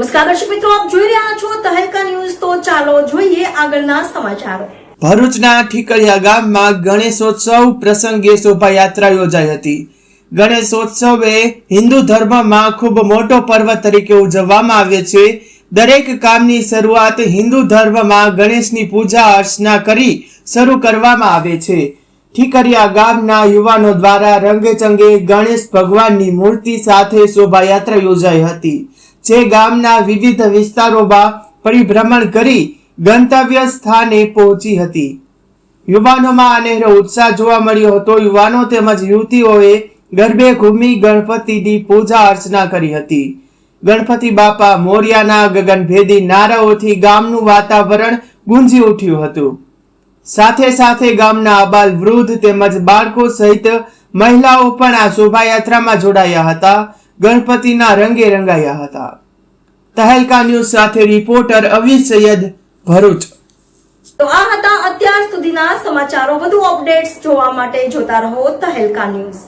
નમસ્કાર દર્શક મિત્રો, આપ જોઈ રહ્યા છો તહેલકા ન્યૂઝ. તો ચાલો જોઈએ આગળના સમાચારો. ભરૂચના ઠીકરિયા ગામમાં ગણેશોત્સવ પ્રસંગે શોભાયાત્રા યોજાઈ હતી. ગણેશોત્સવ એ હિન્દુ ધર્મમાં ખૂબ મોટો પર્વ તરીકે ઉજવવામાં આવે છે. દરેક કામની શરૂઆત હિન્દુ ધર્મમાં ગણેશની પૂજા અર્ચના કરી શરૂ કરવામાં આવે છે. ઠીકરિયા ગામના યુવાનો દ્વારા રંગેચંગે ગણેશ ભગવાનની મૂર્તિ સાથે શોભાયાત્રા યોજાઈ હતી. જે ગામના વિવિધ વિસ્તારોમાં પરિભ્રમણ કરી ગંતવ્ય સ્થાને પહોંચી હતી. યુવાનોમાં અનેરો ઉત્સાહ જોવા મળ્યો હતો. યુવાનો તેમજ યુવતીઓએ ગરબે ઘૂમી ગણપતિની પૂજા અર્ચના કરી હતી. ગણપતિ બાપા મોરિયાના ગગનભેદી નારાઓથી ગામનું વાતાવરણ ગુંજી ઉઠ્યું હતું. સાથે સાથે ગામના અબાલ વૃદ્ધ તેમજ બાળકો સહિત મહિલાઓ પણ આ શોભાયાત્રામાં જોડાયા હતા. ગણપતિના રંગે રંગાયા હતા. તહેલકા ન્યૂઝ સાથે રિપોર્ટર અવી સૈયદ ભરૂચ. તો આ હતા અત્યાર સુધીના સમાચારો. વધુ અપડેટ્સ જોવા માટે જોતા રહો તહેલકા ન્યૂઝ.